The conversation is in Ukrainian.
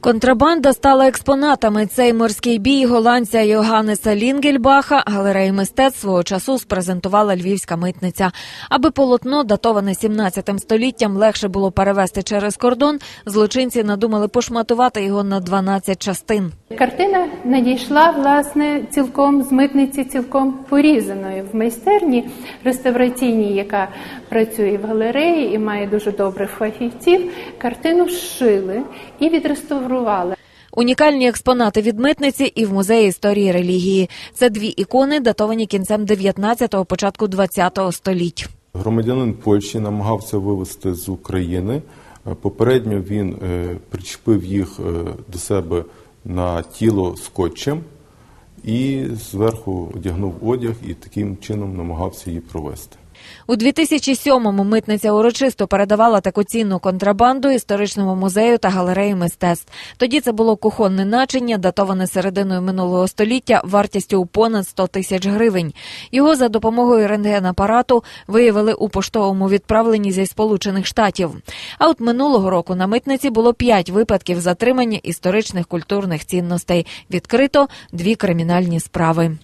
Контрабанда стала експонатами. Цей морський бій голландця Йоганнеса Лінгельбаха галереї мистецтв свого часу спрезентувала львівська митниця. Аби полотно, датоване 17 століттям, легше було перевезти через кордон, злочинці надумали пошматувати його на 12 частин. Картина надійшла власне цілком з митниці, цілком порізаною в майстерні реставраційній, яка працює в галереї і має дуже добрих фахівців. Картину зшили і відреставрували. Унікальні експонати від митниці і в музеї історії релігії. Це дві ікони, датовані кінцем 19-го, початку 20-го століть. Громадянин Польщі намагався вивезти з України. Е, Попередньо він е, причепив їх е, до себе на тіло скотчем і зверху одягнув одяг і таким чином намагався її провести. У 2007-му митниця урочисто передавала таку цінну контрабанду історичному музею та галереї мистецтв. Тоді це було кухонне начиння, датоване серединою минулого століття, вартістю у понад 100 тисяч гривень. Його за допомогою рентгенапарату виявили у поштовому відправленні зі Сполучених Штатів. А от минулого року на митниці було п'ять випадків затримання історичних культурних цінностей. Відкрито дві кримінальні справи.